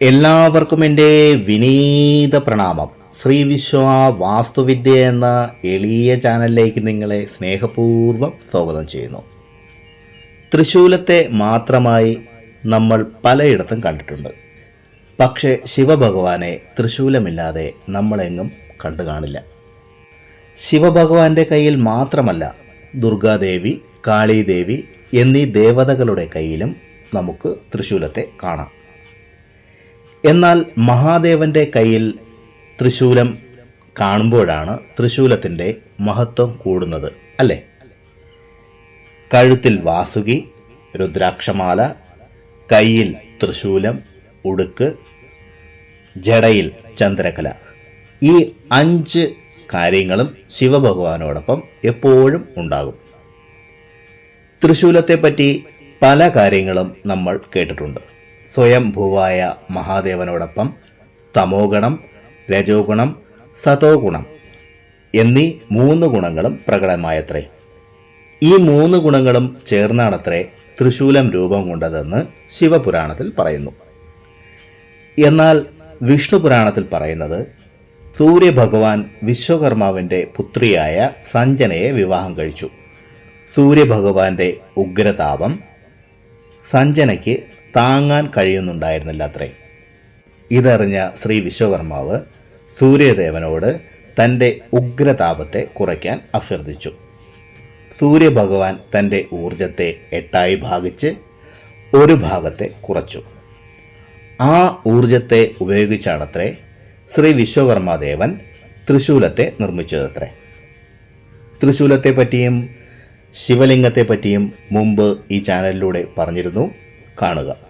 എല്ലാവർക്കും എന്റെ വിനീത പ്രണാമം. ശ്രീ വിശ്വ വാസ്തുവിദ്യ എന്ന എളിയ ചാനലിലേക്ക് നിങ്ങളെ സ്നേഹപൂർവം സ്വാഗതം ചെയ്യുന്നു. തൃശൂലത്തെ മാത്രമായി നമ്മൾ പലയിടത്തും കണ്ടിട്ടുണ്ട്. പക്ഷേ ശിവഭഗവാനെ തൃശൂലമില്ലാതെ നമ്മളെങ്ങും കണ്ടു കാണില്ല. ശിവഭഗവാന്റെ കയ്യിൽ മാത്രമല്ല ദുർഗാദേവി കാളീദേവി എന്നീ ദേവതകളുടെ കയ്യിലും നമുക്ക് തൃശൂലത്തെ കാണാം. എന്നാൽ മഹാദേവന്റെ കയ്യിൽ തൃശൂലം കാണുമ്പോഴാണ് തൃശൂലത്തിന്റെ മഹത്വം കൂടുന്നത് അല്ലേ? കഴുത്തിൽ വാസുകി രുദ്രാക്ഷമാല കയ്യിൽ തൃശൂലം ഉടുക്ക് ജടയിൽ ചന്ദ്രകല. ഈ അഞ്ച് കാര്യങ്ങളും ശിവഭഗവാനോടൊപ്പം എപ്പോഴും ഉണ്ടാകും. തൃശൂലത്തെപ്പറ്റി പല കാര്യങ്ങളും നമ്മൾ കേട്ടിട്ടുണ്ട്. സ്വയംഭൂവായ മഹാദേവനോടൊപ്പം തമോഗുണം രജോഗുണം സതോഗുണം സതോ ഗുണം എന്നീ മൂന്ന് ഗുണങ്ങളും പ്രകടമായത്രേ. ഈ മൂന്ന് ഗുണങ്ങളും ചേർന്നാണത്രേ തൃശൂലം രൂപം കൊണ്ടതെന്ന് ശിവപുരാണത്തിൽ പറയുന്നു. എന്നാൽ വിഷ്ണു പുരാണത്തിൽ പറയുന്നത് സൂര്യഭഗവാൻ വിശ്വകർമാവിന്റെ പുത്രിയായ സഞ്ജനയെ വിവാഹം കഴിച്ചു. സൂര്യഭഗവാന്റെ ഉഗ്രതാപം സഞ്ജനയ്ക്ക് താങ്ങാൻ കഴിയുന്നുണ്ടായിരുന്നില്ല അത്രേ. ഇതറിഞ്ഞ ശ്രീ വിശ്വകർമാവ് സൂര്യദേവനോട് തന്റെ ഉഗ്രതാപത്തെ കുറയ്ക്കാൻ അഭ്യർത്ഥിച്ചു. സൂര്യഭഗവാൻ തന്റെ ഊർജത്തെ എട്ടായി ഭാഗിച്ച് ഒരു ഭാഗത്തെ കുറച്ചു. ആ ഊർജത്തെ ഉപയോഗിച്ചാണത്രേ ശ്രീ വിശ്വകർമാദേവൻ തൃശൂലത്തെ നിർമ്മിച്ചതത്രേ. തൃശൂലത്തെ പറ്റിയും ശിവലിംഗത്തെ പറ്റിയും മുമ്പ് ഈ ചാനലിലൂടെ പറഞ്ഞിരുന്നു കാണുക.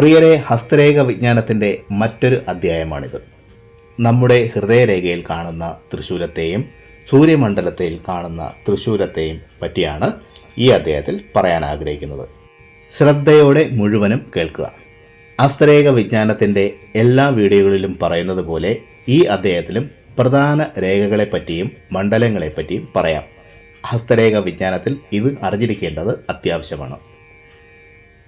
പ്രിയരെ ഹസ്തരേഖ വിജ്ഞാനത്തിന്റെ മറ്റൊരു അധ്യായമാണിത്. നമ്മുടെ ഹൃദയരേഖയിൽ കാണുന്ന തൃശൂലത്തെയും സൂര്യമണ്ഡലത്തിൽ കാണുന്ന തൃശൂലത്തെയും പറ്റിയാണ് ഈ അധ്യായത്തിൽ പറയാൻ ആഗ്രഹിക്കുന്നത്. ശ്രദ്ധയോടെ മുഴുവനും കേൾക്കുക. ഹസ്തരേഖ വിജ്ഞാനത്തിന്റെ എല്ലാ വീഡിയോകളിലും പറയുന്നത് പോലെ ഈ അധ്യായത്തിലും പ്രധാന രേഖകളെപ്പറ്റിയും മണ്ഡലങ്ങളെപ്പറ്റിയും പറയാം. ഹസ്തരേഖ വിജ്ഞാനത്തിൽ ഇത് അറിഞ്ഞിരിക്കേണ്ടത് അത്യാവശ്യമാണ്.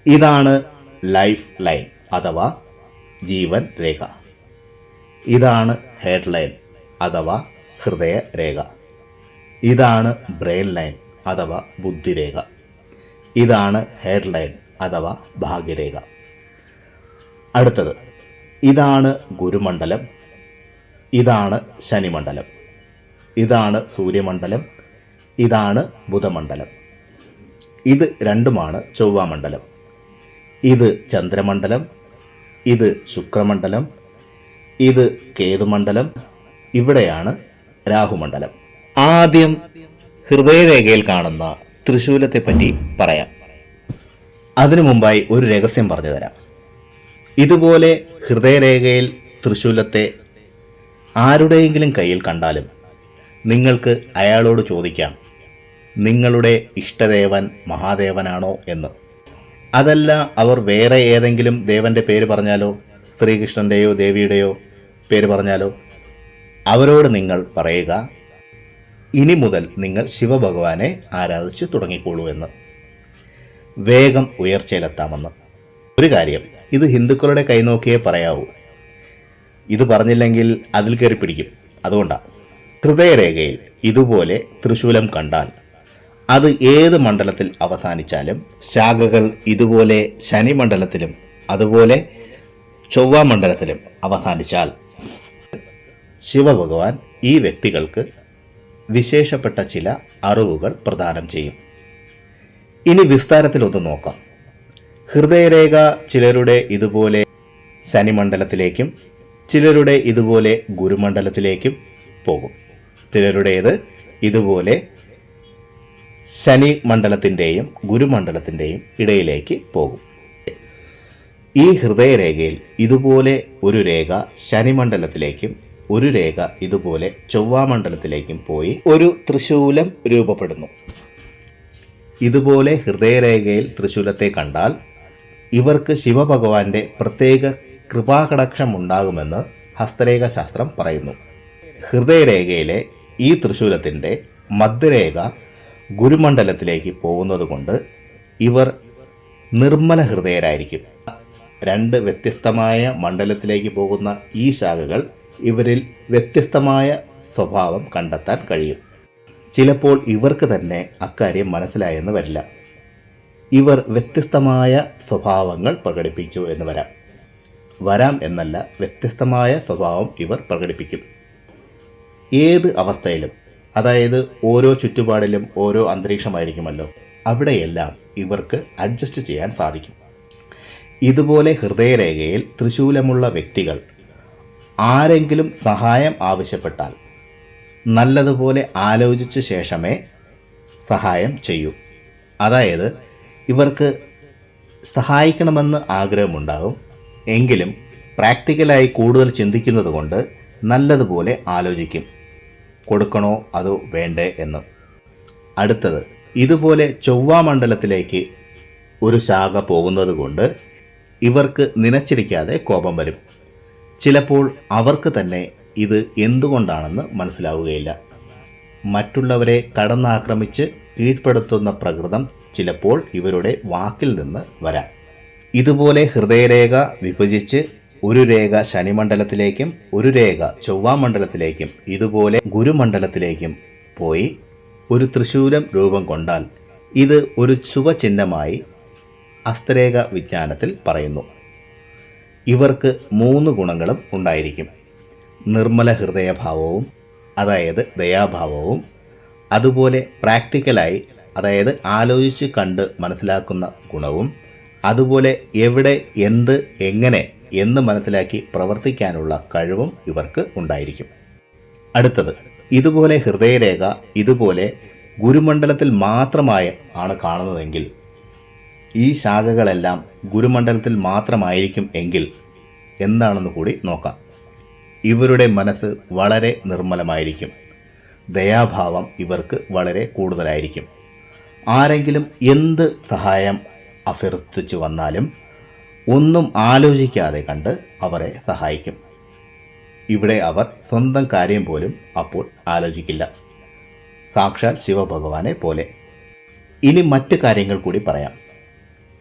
ഇതാണ് ലൈഫ് ലൈൻ അഥവാ ജീവൻ രേഖ. ഇതാണ് ഹെഡ് ലൈൻ അഥവാ ഹൃദയ രേഖ. ഇതാണ് ബ്രെയിൻ ലൈൻ അഥവാ ബുദ്ധിരേഖ ഇതാണ് ഹെഡ് ലൈൻ അഥവാ ഭാഗ്യരേഖ അടുത്തത് ഇതാണ് ഗുരുമണ്ഡലം ഇതാണ് ശനിമണ്ഡലം ഇതാണ് സൂര്യമണ്ഡലം ഇതാണ് ബുധമണ്ഡലം. ഇത് രണ്ടുമാണ് ചൊവ്വാമണ്ഡലം. ഇത് ചന്ദ്രമണ്ഡലം ഇത് ശുക്രമണ്ഡലം ഇത് കേതുമണ്ഡലം. ഇവിടെയാണ് രാഹുമണ്ഡലം. ആദ്യം ഹൃദയരേഖയിൽ കാണുന്ന തൃശൂലത്തെ പറ്റി പറയാം. അതിനു മുമ്പായി ഒരു രഹസ്യം പറഞ്ഞു തരാം ഇതുപോലെ ഹൃദയരേഖയിൽ തൃശൂലത്തെ ആരുടെയെങ്കിലും കയ്യിൽ കണ്ടാലും നിങ്ങൾക്ക് അയാളോട് ചോദിക്കാം നിങ്ങളുടെ ഇഷ്ടദേവൻ മഹാദേവനാണോ? എന്ന്. അതല്ല അവർ വേറെ ഏതെങ്കിലും ദേവന്റെ പേര് പറഞ്ഞാലോ? ശ്രീകൃഷ്ണന്റെയോ ദേവിയുടെയോ പേര് പറഞ്ഞാലോ? അവരോട് നിങ്ങൾ പറയുക. ഇനി മുതൽ നിങ്ങൾ ശിവഭഗവാനെ ആരാധിച്ചു തുടങ്ങിക്കോളൂ എന്ന്. വേഗം ഉയർച്ചയിലെത്താമെന്ന്. ഒരു കാര്യം ഇത് ഹിന്ദുക്കളുടെ കൈ നോക്കിയേ പറയാവൂ. ഇത് പറഞ്ഞില്ലെങ്കിൽ അതിൽ കയറി പിടിക്കും. അതുകൊണ്ടാണ് ഹൃദയരേഖയിൽ ഇതുപോലെ തൃശൂലം കണ്ടാൽ അത് ഏത് മണ്ഡലത്തിൽ അവസാനിച്ചാലും ശാഖകൾ ഇതുപോലെ ശനി മണ്ഡലത്തിലും അതുപോലെ ചൊവ്വ മണ്ഡലത്തിലും അവസാനിച്ചാൽ ശിവഭഗവാൻ ഈ വ്യക്തികൾക്ക് വിശേഷപ്പെട്ട ചില അറിവുകൾ പ്രദാനം ചെയ്യും. ഇനി വിസ്താരത്തിൽ ഒന്ന് നോക്കാം. ഹൃദയരേഖ ചിലരുടെ ഇതുപോലെ ശനിമണ്ഡലത്തിലേക്കും ചിലരുടെ ഇതുപോലെ ഗുരുമണ്ഡലത്തിലേക്കും പോകും. ചിലരുടേത് ഇതുപോലെ ശനി മണ്ഡലത്തിന്റെയും ഗുരുമണ്ഡലത്തിന്റെയും ഇടയിലേക്ക് പോകും. ഈ ഹൃദയരേഖയിൽ ഇതുപോലെ ഒരു രേഖ ശനിമണ്ഡലത്തിലേക്കും ഒരു രേഖ ഇതുപോലെ ചൊവ്വാമണ്ഡലത്തിലേക്കും പോയി ഒരു തൃശൂലം രൂപപ്പെടുന്നു. ഇതുപോലെ ഹൃദയരേഖയിൽ തൃശൂലത്തെ കണ്ടാൽ ഇവർക്ക് ശിവഭഗവാന്റെ പ്രത്യേക കൃപാകടക്ഷം ഉണ്ടാകുമെന്ന് ഹസ്തരേഖാശാസ്ത്രം പറയുന്നു. ഹൃദയരേഖയിലെ ഈ തൃശൂലത്തിന്റെ മധ്യരേഖ ഗുരുമണ്ഡലത്തിലേക്ക് പോകുന്നതുകൊണ്ട് ഇവർ നിർമ്മല ഹൃദയരായിരിക്കും രണ്ട് വ്യത്യസ്തമായ മണ്ഡലത്തിലേക്ക് പോകുന്ന ഈ ശാഖകൾ ഇവരിൽ വ്യത്യസ്തമായ സ്വഭാവം കണ്ടെത്താൻ കഴിയും. ചിലപ്പോൾ ഇവർക്ക് തന്നെ അക്കാര്യം മനസ്സിലായെന്ന് വരില്ല. ഇവർ വ്യത്യസ്തമായ സ്വഭാവങ്ങൾ പ്രകടിപ്പിച്ചു എന്ന് വരാം. വരാം എന്നല്ല വ്യത്യസ്തമായ സ്വഭാവം ഇവർ പ്രകടിപ്പിക്കും. ഏത് അവസ്ഥയിലും അതായത് ഓരോ ചുറ്റുപാടിലും ഓരോ അന്തരീക്ഷമായിരിക്കുമല്ലോ. അവിടെയെല്ലാം ഇവർക്ക് അഡ്ജസ്റ്റ് ചെയ്യാൻ സാധിക്കും. ഇതുപോലെ ഹൃദയരേഖയിൽ തൃശൂലമുള്ള വ്യക്തികൾ ആരെങ്കിലും സഹായം ആവശ്യപ്പെട്ടാൽ നല്ലതുപോലെ ആലോചിച്ച ശേഷമേ സഹായം ചെയ്യൂ. അതായത് ഇവർക്ക് സഹായിക്കണമെന്ന് ആഗ്രഹമുണ്ടാകും എങ്കിലും പ്രാക്ടിക്കലായി കൂടുതൽ ചിന്തിക്കുന്നത് കൊണ്ട് നല്ലതുപോലെ ആലോചിക്കും. കൊടുക്കണോ അതോ വേണ്ടേ എന്ന്. അടുത്തത് ഇതുപോലെ ചൊവ്വാമണ്ഡലത്തിലേക്ക് ഒരു ശാഖ പോകുന്നത് കൊണ്ട് ഇവർക്ക് നിനച്ചിരിക്കാതെ കോപം വരും. ചിലപ്പോൾ അവർക്ക് തന്നെ ഇത് എന്തുകൊണ്ടാണെന്ന് മനസ്സിലാവുകയില്ല. മറ്റുള്ളവരെ കടന്നാക്രമിച്ച് കീഴ്പ്പെടുത്തുന്ന പ്രകൃതം ചിലപ്പോൾ ഇവരുടെ വാക്കിൽ നിന്ന് വരാം. ഇതുപോലെ ഹൃദയരേഖ വിഭജിച്ച് ഒരു രേഖ ശനിമണ്ഡലത്തിലേക്കും ഒരു രേഖ ചൊവ്വാമണ്ഡലത്തിലേക്കും ഇതുപോലെ ഗുരുമണ്ഡലത്തിലേക്കും പോയി ഒരു തൃശൂലം രൂപം കൊണ്ടാൽ ഇത് ഒരു ശുഭചിഹ്നമായി അസ്ത്രേഖ വിജ്ഞാനത്തിൽ പറയുന്നു. ഇവർക്ക് മൂന്ന് ഗുണങ്ങളും ഉണ്ടായിരിക്കും. നിർമ്മല ഹൃദയഭാവവും അതായത് ദയാഭാവവും അതുപോലെ പ്രാക്ടിക്കലായി അതായത് ആലോചിച്ച് കണ്ട് മനസ്സിലാക്കുന്ന ഗുണവും അതുപോലെ എവിടെ എന്ത് എങ്ങനെ എന്ന് മനസ്സിലാക്കി പ്രവർത്തിക്കാനുള്ള കഴിവും ഇവർക്ക് ഉണ്ടായിരിക്കും. അടുത്തത് ഇതുപോലെ ഹൃദയരേഖ ഇതുപോലെ ഗുരുമണ്ഡലത്തിൽ മാത്രമായി ആണ് കാണുന്നതെങ്കിൽ ഈ ശാഖകളെല്ലാം ഗുരുമണ്ഡലത്തിൽ മാത്രമായിരിക്കും എങ്കിൽ എന്താണെന്ന് കൂടി നോക്കാം. ഇവരുടെ മനസ്സ് വളരെ നിർമ്മലമായിരിക്കും. ദയാഭാവം ഇവർക്ക് വളരെ കൂടുതലായിരിക്കും. ആരെങ്കിലും എന്ത് സഹായം അഭ്യർത്ഥിച്ചു വന്നാലും ഒന്നും ആലോചിക്കാതെ കണ്ട് അവരെ സഹായിക്കും. ഇവിടെ അവർ സ്വന്തം കാര്യം പോലും അപ്പോൾ ആലോചിക്കില്ല. സാക്ഷാൽ ശിവഭഗവാനെ പോലെ. ഇനി മറ്റു കാര്യങ്ങൾ കൂടി പറയാം.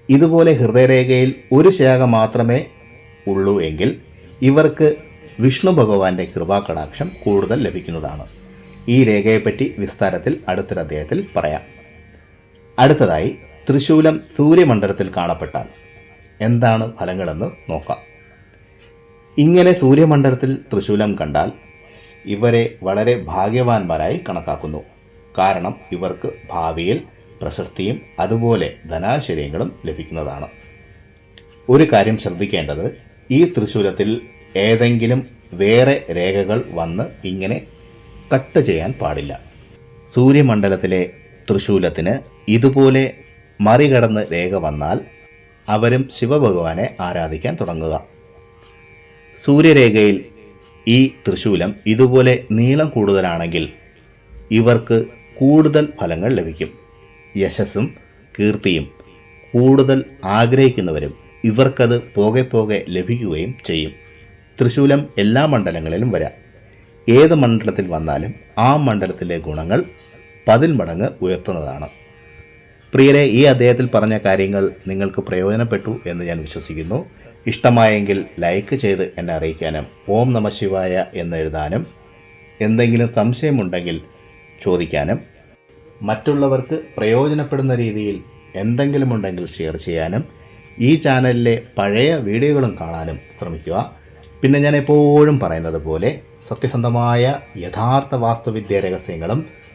ഇതുപോലെ ഹൃദയരേഖയിൽ ഒരു ശാഖ മാത്രമേ ഉള്ളൂ എങ്കിൽ ഇവർക്ക് വിഷ്ണു ഭഗവാന്റെ കൃപാകടാക്ഷം കൂടുതൽ ലഭിക്കുന്നതാണ്. ഈ രേഖയെപ്പറ്റി വിസ്താരത്തിൽ അടുത്തൊരു അധ്യായത്തിൽ പറയാം. അടുത്തതായി തൃശൂലം സൂര്യമണ്ഡലത്തിൽ കാണപ്പെട്ടാൽ എന്താണ് ഫലങ്ങളെന്ന് നോക്കാം. ഇങ്ങനെ സൂര്യമണ്ഡലത്തിൽ തൃശൂലം കണ്ടാൽ ഇവരെ വളരെ ഭാഗ്യവാന്മാരായി കണക്കാക്കുന്നു. കാരണം ഇവർക്ക് ഭാവിയിൽ പ്രശസ്തിയും അതുപോലെ ധനാശ്ചര്യങ്ങളും ലഭിക്കുന്നതാണ്. ഒരു കാര്യം ശ്രദ്ധിക്കേണ്ടത് ഈ തൃശൂലത്തിൽ ഏതെങ്കിലും വേറെ രേഖകൾ വന്ന് ഇങ്ങനെ കട്ട് ചെയ്യാൻ പാടില്ല. സൂര്യമണ്ഡലത്തിലെ തൃശൂലത്തിന് ഇതുപോലെ മറികടന്ന് രേഖ വന്നാൽ അവരും ശിവഭഗവാനെ ആരാധിക്കാൻ തുടങ്ങുക. സൂര്യരേഖയിൽ ഈ തൃശൂലം ഇതുപോലെ നീളം കൂടുതലാണെങ്കിൽ ഇവർക്ക് കൂടുതൽ ഫലങ്ങൾ ലഭിക്കും. യശസ്സും കീർത്തിയും കൂടുതൽ ആഗ്രഹിക്കുന്നവരും ഇവർക്കത് പോകെ പോകെ ലഭിക്കുകയും ചെയ്യും. തൃശൂലം എല്ലാ മണ്ഡലങ്ങളിലും വരാം. ഏത് മണ്ഡലത്തിൽ വന്നാലും ആ മണ്ഡലത്തിലെ ഗുണങ്ങൾ പതിൽ മടങ്ങ് ഉയർത്തുന്നതാണ്. പ്രിയരെ ഈ അദ്ദേഹത്തിൽ പറഞ്ഞ കാര്യങ്ങൾ നിങ്ങൾക്ക് പ്രയോജനപ്പെട്ടു എന്ന് ഞാൻ വിശ്വസിക്കുന്നു. ഇഷ്ടമായെങ്കിൽ ലൈക്ക് ചെയ്ത് എന്നെ അറിയിക്കാനും ഓം നമ ശിവായ എന്ന് എഴുതാനും എന്തെങ്കിലും സംശയമുണ്ടെങ്കിൽ ചോദിക്കാനും മറ്റുള്ളവർക്ക് പ്രയോജനപ്പെടുന്ന രീതിയിൽ എന്തെങ്കിലും ഉണ്ടെങ്കിൽ ഷെയർ ചെയ്യാനും ഈ ചാനലിലെ പഴയ വീഡിയോകളും കാണാനും ശ്രമിക്കുക. പിന്നെ ഞാൻ എപ്പോഴും പറയുന്നത് പോലെ സത്യസന്ധമായ യഥാർത്ഥ വാസ്തുവിദ്യ രഹസ്യങ്ങളും